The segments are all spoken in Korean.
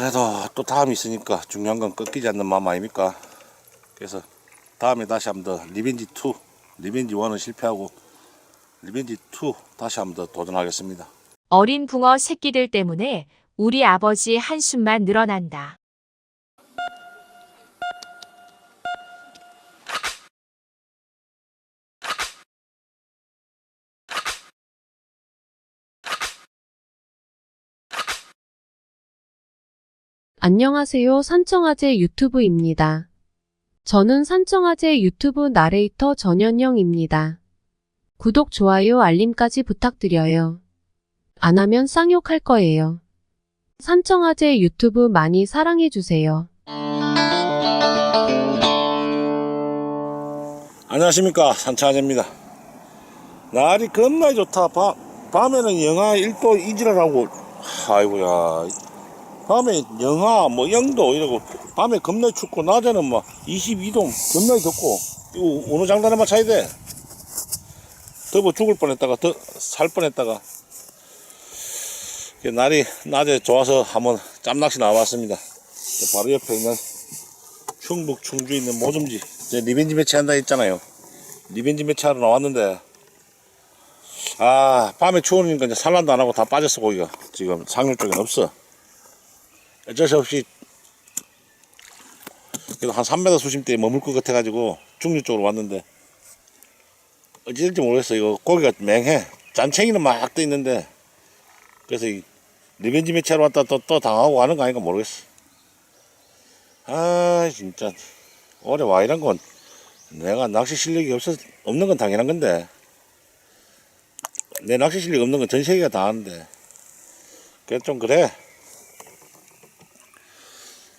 그래도 또 다음이 있으니까 중요한 건 꺾이지 않는 마음 아닙니까? 그래서 다음에 다시 한번 더 리벤지 2, 리벤지 1은 실패하고 리벤지 2 다시 한번 더 도전하겠습니다. 어린 붕어 새끼들 때문에 우리 아버지 한숨만 늘어난다. 안녕하세요. 산청아재 유튜브입니다. 저는 산청아재 유튜브 나레이터 전현영입니다. 구독, 좋아요, 알림까지 부탁드려요. 안 하면 쌍욕할 거예요. 산청아재 유튜브 많이 사랑해주세요. 안녕하십니까 산차아재입니다. 날이 겁나 좋다. 밤, 밤에는 영하 1도 이지라라고 아이고야 밤에 영하 뭐 0도 이러고 밤에 겁나 춥고 낮에는 막 22도 겁나 덥고 이거 어느 장단에만 차야 돼. 더워 죽을 뻔했다가 더 살 뻔했다가 날이 낮에 좋아서 한번 짬낚시 나와봤습니다. 저 바로 옆에 있는 충북 충주에 있는 모점지 이제 리벤지 매치 한다 했잖아요. 리벤지 매치 하러 나왔는데 아 밤에 추우니까 이제 산란도 안 하고 다 빠졌어 고기가 지금 상류 쪽엔 없어. 어쩔 수 없이 그래도 한 3m 수심대에 머물 것 같아가지고 중류 쪽으로 왔는데 어찌 될지 모르겠어. 이거 고기가 맹해. 잔챙이는 막 떠 있는데 그래서 이 리벤지 매치하러 왔다 또, 또 당하고 가는 거 아닌가 모르겠어. 아 진짜. 올해 와 이런 건 내가 낚시 실력이 없어 없는 건 당연한 건데 내 낚시 실력 없는 건 전 세계가 다 아는데 그래 좀 그래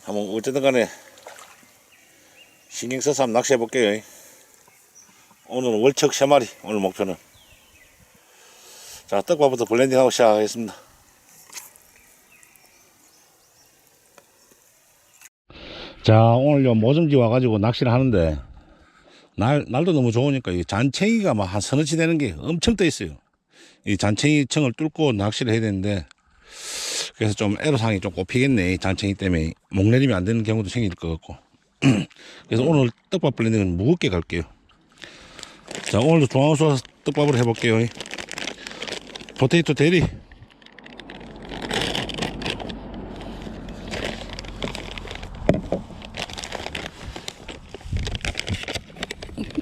한번 어쨌든 간에 신경 써서 한번 낚시해 볼게요. 오늘은 월척 세 마리 오늘 목표는. 자 떡밥부터 블렌딩하고 시작하겠습니다. 자 오늘 요 모점지 와가지고 낚시를 하는데 날, 날도 너무 좋으니까 이 잔챙이가 막 한 서너치 되는 게 엄청 떠 있어요. 이 잔챙이 층을 뚫고 낚시를 해야 되는데 그래서 좀 애로사항이 좀 꼽히겠네. 이 잔챙이 때문에 목내림이 안 되는 경우도 생길 것 같고. 그래서 오늘 떡밥 블렌딩은 무겁게 갈게요. 자 오늘도 중앙 쏘아서 떡밥을 해볼게요. 포테이토 대리.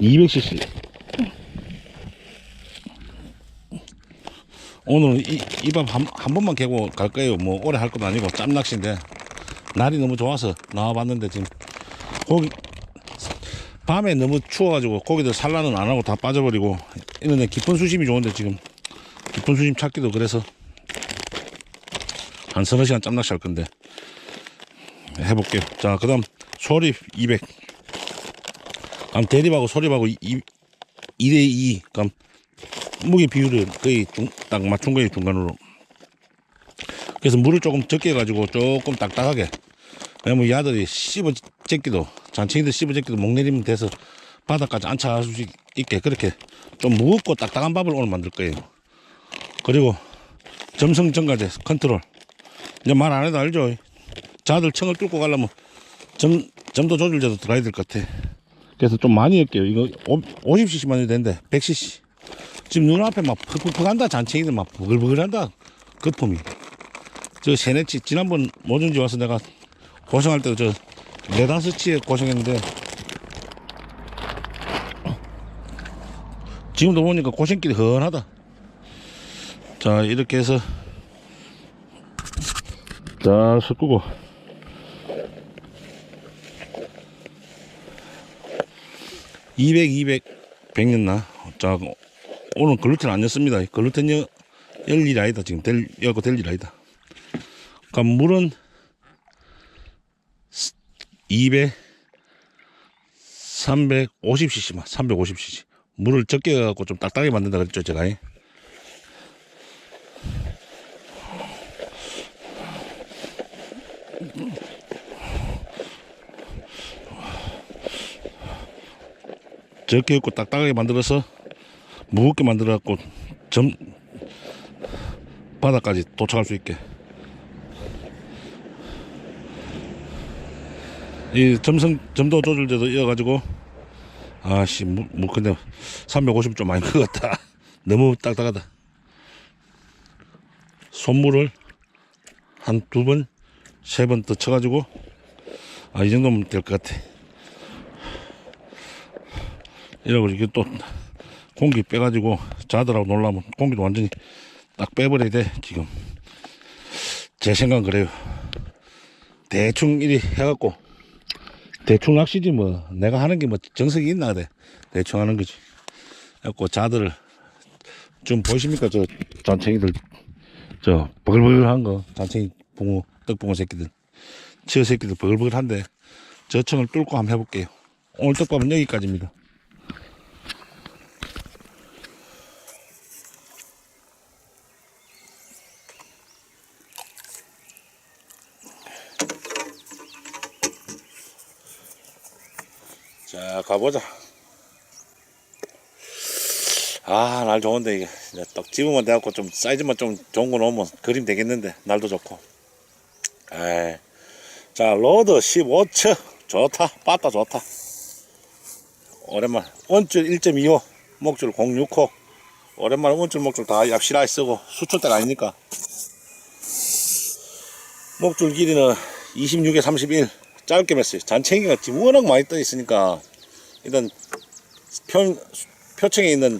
(200cc) 오늘은 이밥 한, 한 번만 개고 갈 거예요. 뭐 오래 할 것도 아니고 짬낚시인데. 날이 너무 좋아서 나와봤는데 지금 고기 밤에 너무 추워가지고 고기들 산란은 안 하고 다 빠져버리고 이런데 깊은 수심이 좋은데 지금 깊은 수심 찾기도 그래서 한 서너 시간 짬낚시 할 건데 해볼게요. 자 그 다음 소립 200 그럼 대립하고 소립하고 2, 2대2 그럼 무게 비율을 거의 중, 딱 맞춘 거예요 중간으로. 그래서 물을 조금 적게 해가지고 조금 딱딱하게. 왜냐면 야들이 씹어 제끼도 잔챙이들 씹어 제끼도 목 내리면 돼서 바닥까지 안 차갈 수 있게 그렇게 좀 무겁고 딱딱한 밥을 오늘 만들 거예요. 그리고 점성 정가제 컨트롤. 이제 말 안 해도 알죠? 자들 청을 뚫고 가려면 점, 점도 조절제도 들어야 될 것 같아. 그래서 좀 많이 할게요. 이거 50cc만 해도 되는데 100cc 지금 눈앞에 막 퍽퍽퍽 한다 잔챙이들 막 버글버글 한다 거품이. 저 세네치 지난번 뭐든지 와서 내가 고생할 때도 저 네다섯 치에 고생했는데 지금도 보니까 고생길이 훤하다. 자 이렇게 해서 자 섞고. (200) (200) (100) 였나? 자 오늘 글루텐 안 였습니다. 글루텐 열 일이 아니다. 지금 될 여고 될 일 아니다. 그러니까 물은 200 350cc만 350cc 물을 적게 해갖고 좀 딱딱하게 만든다 그랬죠 제가. 적게 했고 딱딱하게 만들어서 무겁게 만들어갖고 점 바닥까지 도착할 수 있게. 이 점성 점도 조절제도 이어가지고 아씨 뭐, 뭐 근데 350 좀 많이 먹었다. 너무 딱딱하다. 손물을 한 두 번 세 번 더 쳐가지고 아 이 정도면 될 것 같아. 이러고 이게 또 공기 빼가지고 자들하고 놀라면 공기도 완전히 딱 빼버려야 돼 지금. 제 생각은 그래요. 대충 이리 해갖고 대충 낚시지 뭐. 내가 하는 게 뭐 정석이 있나 그래. 대충 하는 거지. 그래갖고 자들을 좀 보이십니까? 저 잔챙이들 저 버글버글한 거. 잔챙이 붕어 떡붕어 새끼들. 치어 새끼들 버글버글한데 저 청을 뚫고 한번 해볼게요. 오늘 떡밥은 여기까지입니다 자 가보자. 아 날 좋은데 이게. 떡 집으면 돼갖고 좀 사이즈만 좀 좋은 거 넣으면 그림 되겠는데 날도 좋고. 에이. 자 로드 15초 좋다. 빠따 좋다. 오랜만 원줄 1.25 목줄 065 오랜만에 원줄 목줄 다 얍실하게 쓰고 수출대가 아니니까. 목줄 길이는 26에 31 짧게 맸어요 잔챙이가 지금 워낙 많이 떠 있으니까 일단 표, 표층에 있는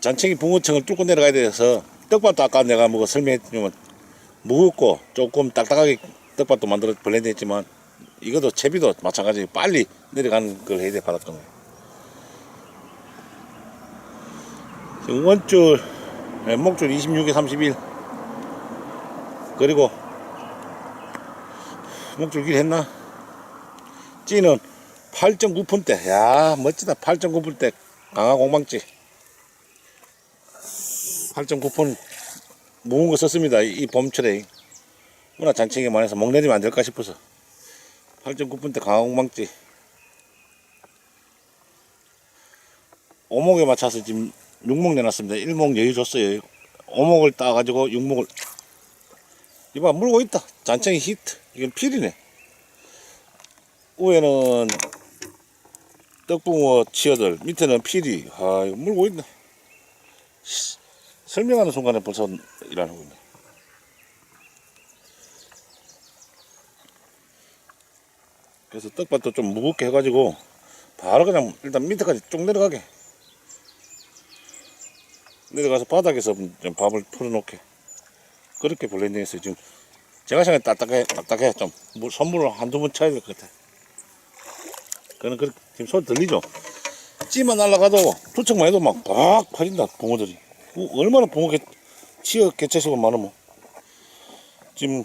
잔챙이 붕어층을 뚫고 내려가야 돼서 떡밥도 아까 내가 뭐 설명했지만 무겁고 조금 딱딱하게 떡밥도 만들어 블렌드 했지만 이것도 채비도 마찬가지 빨리 내려가는 걸 해야 돼 바닷가에 지금 원줄 네, 목줄 26에 31 그리고 목줄 길 했나? 찌는 8.9푼대 야 멋지다. 8.9푼대 강화 공방찌 8.9푼 무거운 거 썼습니다. 이, 이 봄철에. 문화 잔챙이만 해서 목 내리면 안 될까 싶어서. 8.9푼대 강화 공방찌 오목에 맞춰서 지금 6목 내놨습니다. 1목 여유 줬어요. 오목을 따가지고 6목을. 이봐 물고 있다. 잔챙이 히트. 이건 필이네. 위에는 떡붕어 치어들 밑에는 필이 아 이거 물고 있네 씨, 설명하는 순간에 벌써 일하는 군요 그래서 떡밥도 좀 무겁게 해가지고 바로 그냥 일단 밑에까지 쭉 내려가게. 내려가서 바닥에서 좀 밥을 풀어놓게. 그렇게 블렌딩 했어요. 지금 제가 생각에 딱딱해 딱딱해. 좀 물, 선물을 한두 번 쳐야 될 것 같아 그는 그 지금 소리 들리죠? 찌만 날라가도 투척만 해도 막박 퍼진다 붕어들이. 어, 얼마나 붕어 개, 치어 개체수가 많으면 지금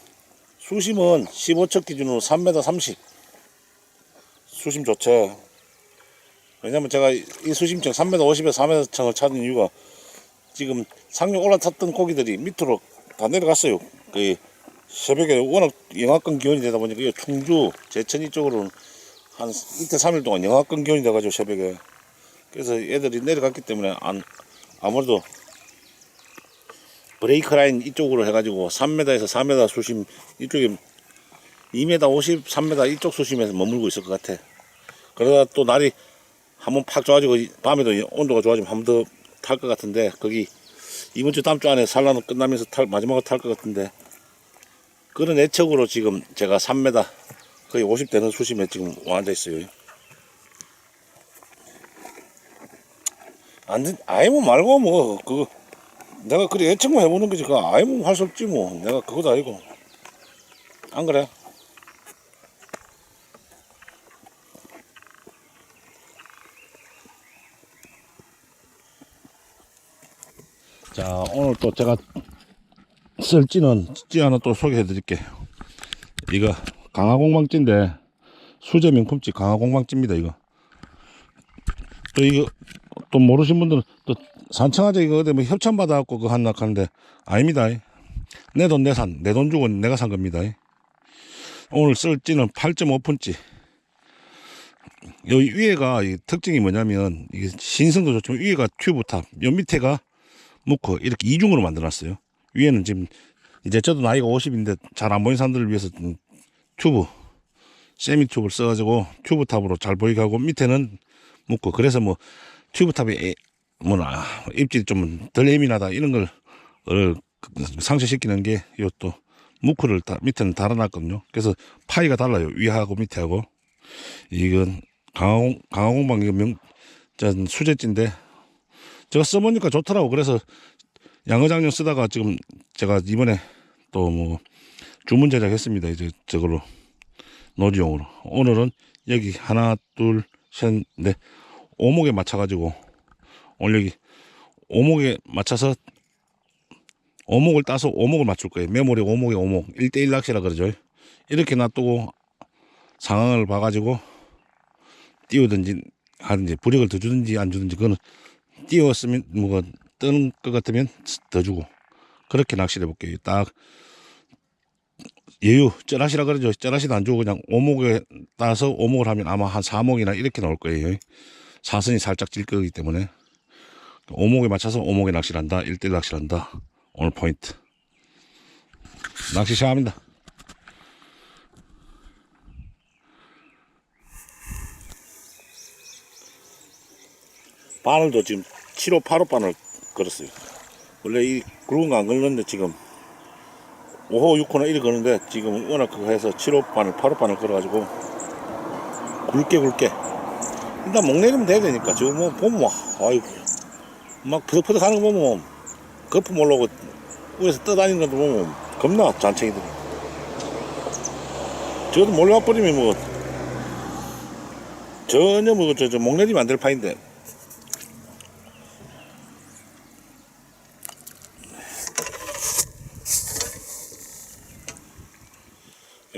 수심은 15척 기준으로 3m 30 수심 좋죠 왜냐면 제가 이 수심층 3m 50에서 4m 층을 찾은 이유가 지금 상류 올라탔던 고기들이 밑으로 다 내려갔어요. 그 새벽에 워낙 영하권 기온이 되다 보니까 이 충주, 제천 이쪽으로는 한 이틀 삼일 동안 영하권 기온이 돼가지고 새벽에 그래서 애들이 내려갔기 때문에 안 아무래도 브레이크 라인 이쪽으로 해가지고 3m에서 4m 수심 이쪽에 2m 50, 3m 이쪽 수심에서 머물고 있을 것 같아. 그러다 또 날이 한번 팍 좋아지고 이- 밤에도 이 온도가 좋아지면 한 번 더 탈 것 같은데 거기 이번 주 다음 주 안에 산란은 끝나면서 탈 마지막으로 탈 것 같은데 그런 애척으로 지금 제가 3m 거의 50 되는 수심에 지금 앉아 있어요. 안 된, 아이뭐 말고 뭐 그거 내가 그래 애척만 해보는 거지 그 아이뭐 할수 없지 뭐 내가 그것도 아니고 안 그래? 자 오늘 또 제가 쓸 찌는 찌 하나 또 소개해 드릴게요 이거 강화공방찌인데 수제 명품찌 강화공방찌입니다 이거. 또 이거 또 모르신 분들은 또 산청아재 이거 어디 뭐 협찬 받아갖고 그거 한낙 하는데 아닙니다. 내 돈 내산 내 돈 주고 내가 산 겁니다. 오늘 쓸 찌는 8.5푼찌 여기 위에가 이 특징이 뭐냐면 이게 신성도 좋지만 위에가 튜브탑 요 밑에가 묵고 이렇게 이중으로 만들어놨어요. 위에는 지금 이제 저도 나이가 50인데 잘 안 보이는 사람들을 위해서 좀 튜브 세미 튜브를 써가지고 튜브 탑으로 잘 보이게 하고 밑에는 묶고 그래서 뭐 튜브 탑이 에- 뭐나 입질이 좀 덜 예민하다 이런 걸 어, 상쇄시키는 게 이것도 무크를 다 밑에는 달아놨거든요. 그래서 파이가 달라요. 위하고 밑에하고 이건 강화공 강화공방 명전 수제지인데 제가 써보니까 좋더라고. 그래서 양어장용 쓰다가 지금 제가 이번에 또뭐 주문 제작했습니다. 이제 저걸로 노지용으로. 오늘은 여기 하나, 둘, 셋, 넷 오목에 맞춰 가지고 오늘 여기 오목에 맞춰서 오목을 따서 오목을 맞출 거예요. 메모리 오목에 오목. 1대1 낚시라 그러죠. 이렇게 놔두고 상황을 봐가지고 띄우든지 하든지 부력을 더 주든지 안 주든지 그거는 띄웠으면 뭐가 뜨는 것 같으면 더 주고 그렇게 낚시를 해볼게요. 딱 예유 쩌라시라 그러죠. 쩌라시도 안 주고 그냥 오목에 따서 오목을 하면 아마 한 4목이나 이렇게 나올 거예요. 사선이 살짝 질 거기 때문에 오목에 맞춰서 오목에 낚시를 한다. 1대1 낚시를 한다. 오늘 포인트. 낚시 시작합니다. 바늘도 지금 7호, 8호 바늘 걸었어요. 원래 이 굵은 거 안 걸렸는데 지금 5호, 6호나 이렇게 거는데 지금 워낙 그거 해서 7호 바늘, 8호 바늘 걸어가지고 굵게 굵게. 일단 목 내리면 돼야 되니까. 지금 뭐 보면 막 아이고. 막 푸덕푸덕 하는 거 보면 거품 올라오고 위에서 떠다니는 것도 보면 겁나 잔챙이들이. 저도 몰라 버리면 뭐 전혀 뭐저 저목 내리면 안 될 파인데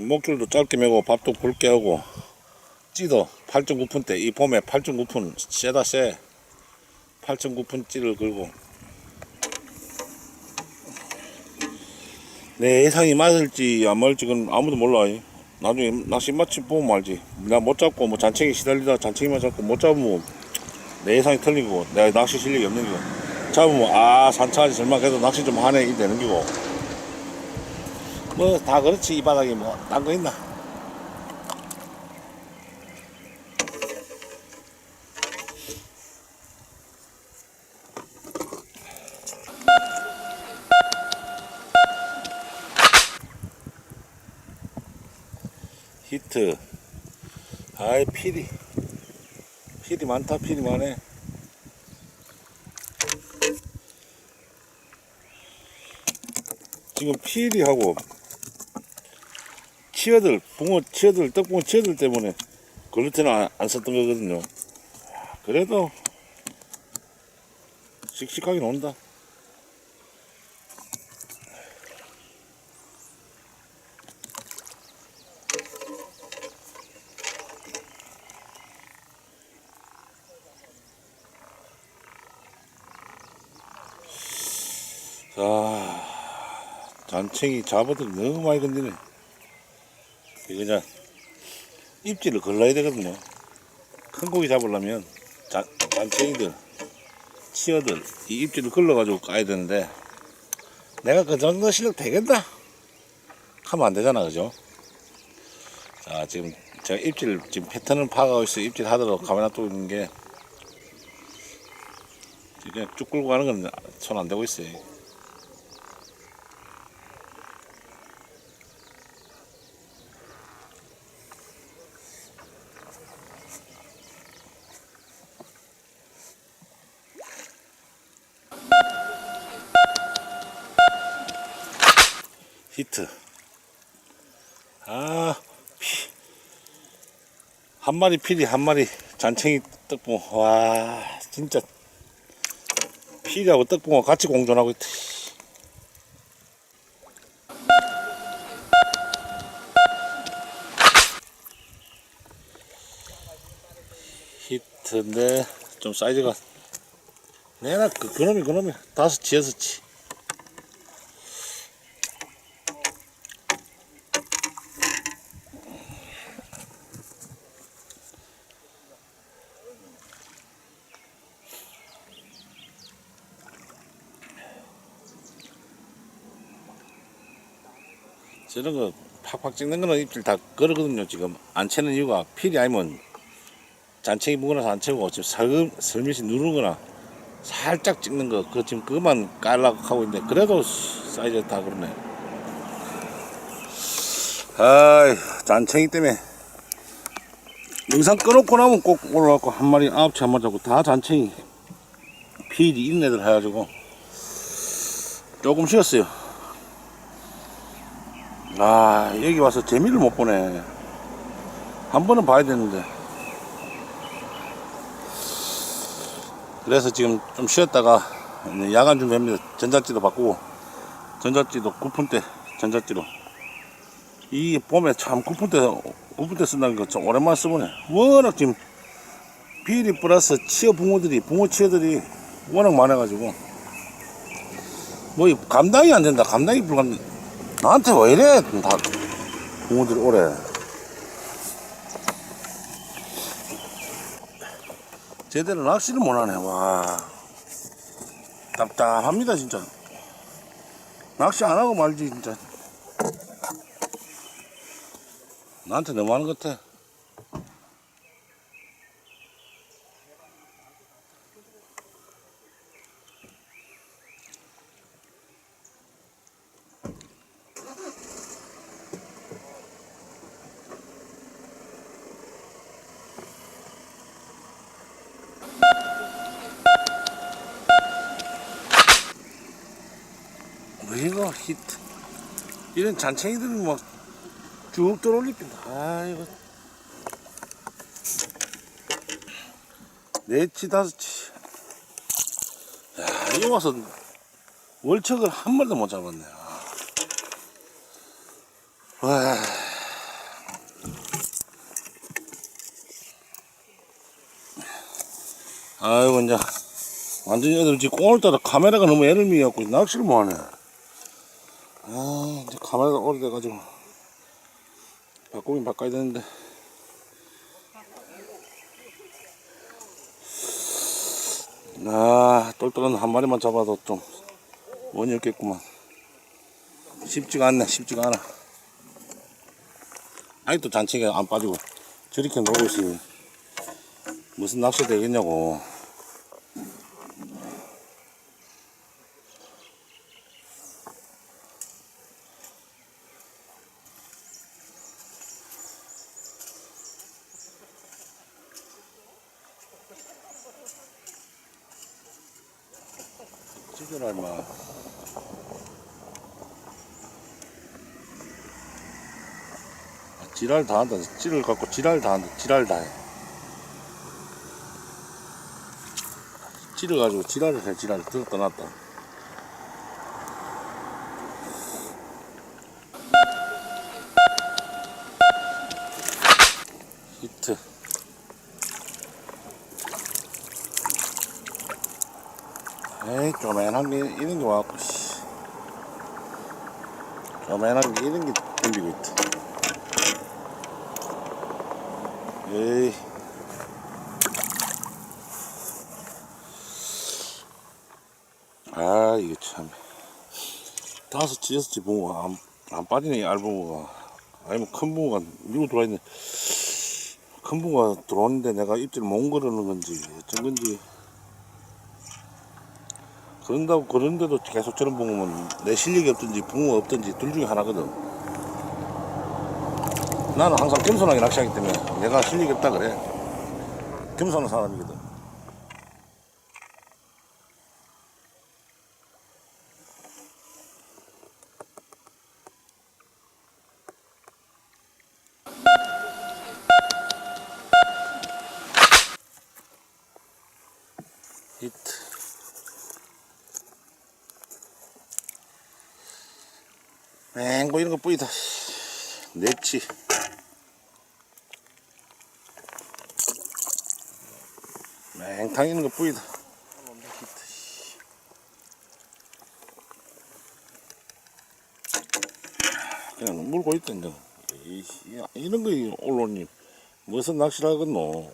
목줄도 짧게 매고 밥도 굵게 하고 찌도 8.9푼대 이 봄에 8.9푼 세다 세 8.9푼 찌를 걸고. 내 예상이 맞을지 안 맞을지 는 아무도 몰라. 나중에 낚시 맛집 보면 알지. 나 못 잡고 뭐 잔챙이 시달리다 잔챙이만 잡고 못 잡으면 내 예상이 틀린 거고. 내가 낚시 실력이 없는 거고. 잡으면 아 산차하지 설마 그래도 낚시 좀 하네 이 되는 거고 뭐 다 그렇지 이 바닥에 뭐. 딴 거 있나? 히트. 아이 필이 필이 많다 필이 많네. 지금 필이 하고 치어들 붕어 치어들 떡붕어 치어들 때문에 글루텐 안, 안 썼던 거거든요. 그래도 씩씩하게 나온다. 자 잔챙이 잡아들 너무 많이 건드네 그냥 입질을 걸러야 되거든요. 큰 고기 잡으려면 잔, 잔챙이들 치어들 이 입질을 걸러가지고 까야 되는데 내가 그 정도 실력 되겠나 하면 안 되잖아 그죠? 자 지금 제가 입질 지금 패턴을 파악하고 있어요 입질 하도록 가만히 놔두고 있는 게 그냥 쭉 끌고 가는 건 손 안 대고 있어요 마리 피리, 한 마리 잔챙이 떡붕어. 와, 진짜. 피리하고 떡붕어 같이 공존하고 있다. 히트인데, 좀 사이즈가. 내나 그, 그놈이, 그놈이. 다섯 치, 여섯 치. 저런 거 팍팍 찍는 거는 입질 다 그러거든요 지금. 안 채는 이유가 필이 아니면 잔챙이 무거나서 안 채우고 지금 설, 설mit이 누르는 거나 살짝 찍는 거 그거 지금 그것만 깔라고 하고 있는데 그래도 사이즈 다 그러네. 아이 잔챙이 때문에 영상 끊어놓고 나면 꼭 올라가고 한 마리 아홉 채 한 마리 잡고 다 잔챙이 필이 있는 애들 해가지고 조금 쉬었어요 아 여기 와서 재미를 못 보네. 한 번은 봐야 되는데. 그래서 지금 좀 쉬었다가 야간 준비합니다. 전자찌도 바꾸고 전자찌도 9분 때 전자찌로. 이 봄에 참 9분 때 9분 때 쓴다는 거 좀 오랜만에 써보네. 워낙 지금 비리 플러스 치어 붕어들이 붕어 치어들이 워낙 많아가지고. 뭐이 감당이 안 된다. 감당이 불가능 나한테 왜 이래? 다 붕어들이 오래. 제대로 낚시를 못하네. 와. 답답합니다 진짜. 낚시 안 하고 말지 진짜. 나한테 너무 하는 것 같아 뭐 이거 히트 이런 잔챙이들이 막쭉 들어올립니다. 아이고. 네치 다섯치. 야 이거 와서 월척을 한 마리도 못 잡았네. 아. 와. 아이고 이제 완전히 애들 지금 오늘따라 카메라가 너무 애를 미갖고 낚시를 못하네 아 이제 카메라가 오래돼가지고. 바꾸긴 바꿔야 되는데. 아 똘똘한 한 마리만 잡아도 좀 원이 없겠구만. 쉽지가 않네 쉽지가 않아. 아직도 잔치가 안 빠지고 저렇게 놀고 있으니 무슨 낚시 되겠냐고 찍어라 임마. 아, 지랄 다 한다. 찌를 갖고 지랄 다 한다. 지랄 다해. 찌를 가지고 지랄을 해. 지랄 들었다 놨다 히트 게 이런 게 와갖고 씨. 쪼맨한 게 이런 게 덤비고 있다. 에이. 아 이게 참. 다섯치 여섯치 붕어가 안, 안 빠지네 이 알붕어가. 아니면 큰 붕어가 밀고 들어와 있네. 큰 붕어가 들어오는데 내가 입질을 못 걸어놓은 건지 어쩐 건지 그런다고 그런데도 계속 저런 붕어면 내 실력이 없든지 붕어가 없든지 둘 중에 하나거든. 나는 항상 겸손하게 낚시하기 때문에 내가 실력이 없다 그래. 겸손한 사람이거든 맹고 이런 거 뿌이다. 냈지. 맹탕 이런 거 뿌이다. 그냥 물고 이- 야, 이런 거 올라오니 무슨 낚시를 하겠노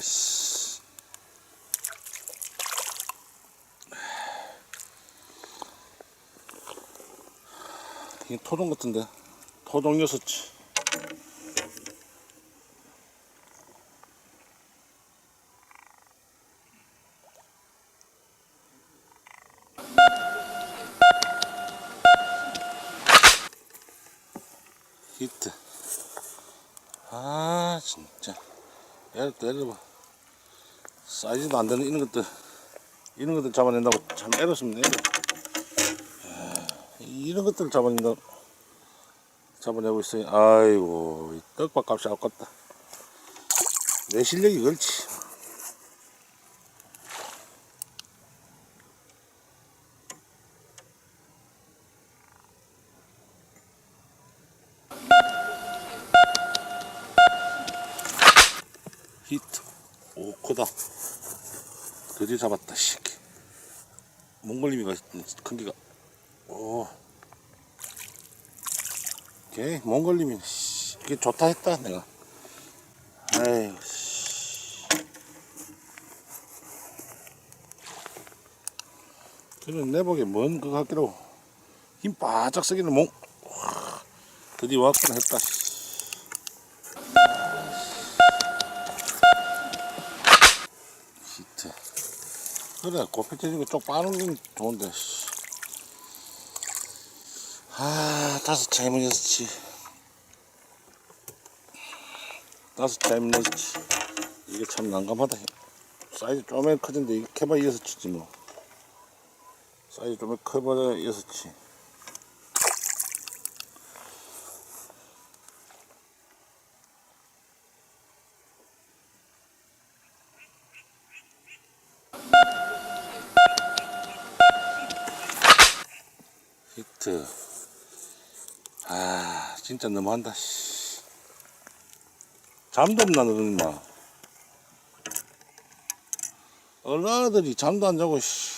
씨. 이게 토종 같은데 토종 여섯치 히트 아 진짜 얘를 때려봐. 사이즈도 안 되는 이런 것들 이런 것들 잡아낸다고 참 애롭습니다. 애로. 아, 이런 것들 잡아낸다 잡아내고 있어요. 아이고 이 떡밥 값이 아깝다. 내 실력이 그렇지 히트. 오 크다. 드디어 잡았다 씨 몽골리미가 큰 기가. 오. 오케이 씨, 이게 좋다 했다 내가. 씨. 그는 내복에 뭔 그거 같기로 힘 바짝 쓰기는 몽. 와, 드디어 왔구나 했다 씨. 히트. 그래, 고패쳐지고 쪽 빠는 건 좋은데, 씨. 아, 다섯 여섯치. 다섯 여섯치. 이게 참 난감하다. 사이즈 좀만 커진데, 이게 캐봐 여섯치지 뭐. 사이즈 좀만 커봐야 여섯치. 히트. 아, 진짜 너무한다, 씨. 잠도 없나, 너는 마. 어라들이 잠도 안 자고, 씨.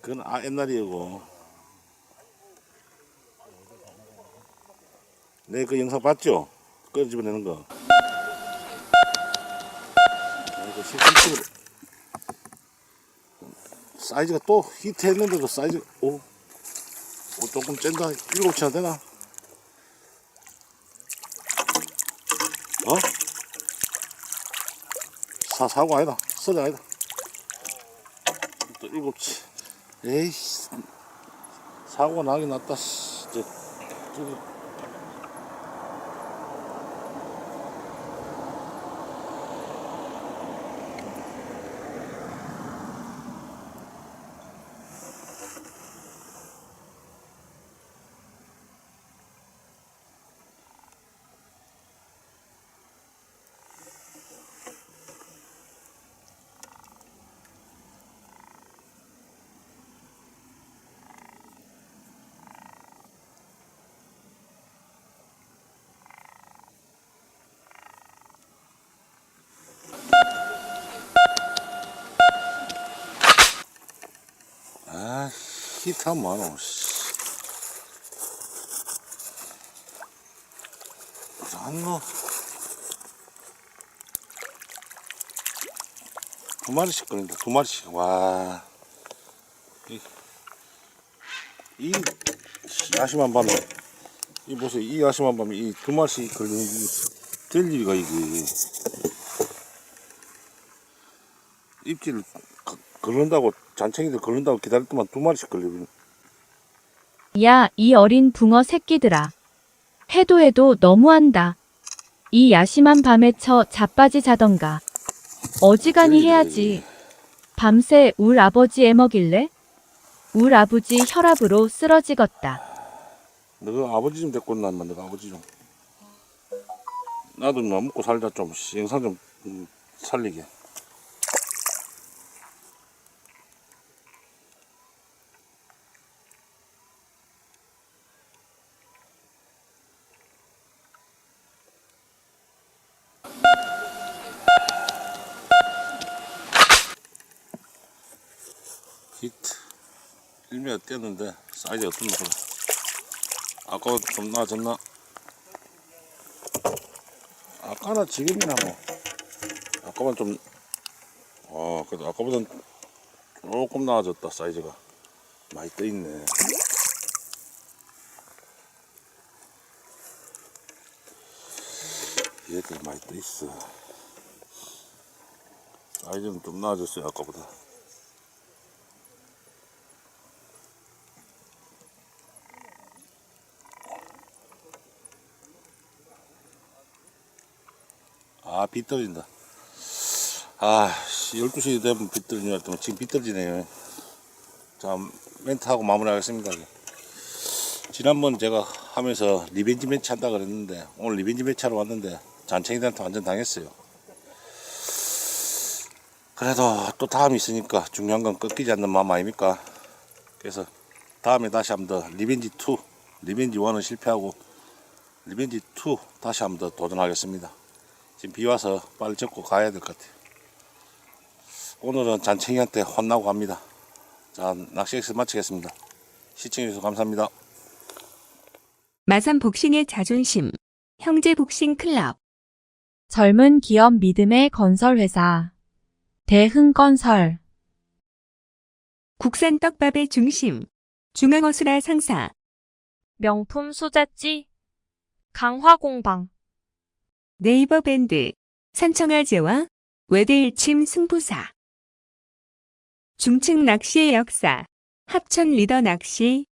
그건 아, 옛날이고. 내 그 영상 봤죠? 끄집어내는 거. 이거 실질적으로 사이즈가 또 히트했는데도 사이즈 오, 오 조금 짠다 일곱 치나 되나? 어? 사 사고 아니다 서리 아니다 또 일곱 치 에이씨 사고 나긴 났다 씨. 저, 기 아, 히트하면 많어, 씨. 안 넣어. 두 마리씩 걸린다, 두 마리씩. 와. 이, 이 야심한 밤에, 이 보세요, 이 야심한 밤에 이 두 마리씩 걸리는 게, 될 일이가, 이게. 입질 거- 걸른다고, 잔챙이들 걸른다고 기다릴 동안 두 마리씩 걸리거든. 야, 이 어린 붕어 새끼들아. 해도 해도 너무한다. 이 야심한 밤에 쳐 자빠지 자던가. 어지간히 해야지. 밤새 울 아버지 애먹일래? 울 아버지 혈압으로 쓰러지겄다. 너가 아버지 좀 데리고 온나, 너가 아버지 좀. 나도 뭐 먹고 살자 좀, 씨, 영상 좀 음, 살리게. 일미가 뛰었는데 사이즈 어떻나 보다. 아까 좀 나아졌나? 아까나 지금이나 뭐. 아까만 좀, 어, 그래도 아까보단 조금 나아졌다, 사이즈가. 많이 떠있네. 얘들 많이 떠있어. 사이즈는 좀 나아졌어요, 아까보다. 아, 비 떨어진다. 아, 씨, 12시 되면 비 떨어지는 줄 알았더니 지금 비 떨어지네요. 자, 멘트하고 마무리하겠습니다. 지난번 제가 하면서 리벤지 매치 한다 그랬는데 오늘 리벤지 매치 하러 왔는데 잔챙이들한테 완전 당했어요. 그래도 또 다음이 있으니까 중요한 건 꺾이지 않는 마음 아닙니까? 그래서 다음에 다시 한 번 더 리벤지 2, 리벤지 1은 실패하고 리벤지 2 다시 한 번 더 도전하겠습니다. 지금 비 와서 빨리 접고 가야 될 것 같아요. 오늘은 잔챙이한테 혼나고 갑니다. 자, 낚시 엑스 마치겠습니다. 시청해주셔서 감사합니다. 마산 복싱의 자존심. 형제 복싱 클럽. 젊은 기업 믿음의 건설회사. 대흥건설. 국산 떡밥의 중심. 중앙어수라 상사. 명품 소재지. 강화공방. 네이버 밴드. 산청아재와 외대일침 승부사. 중층 낚시의 역사. 합천 리더 낚시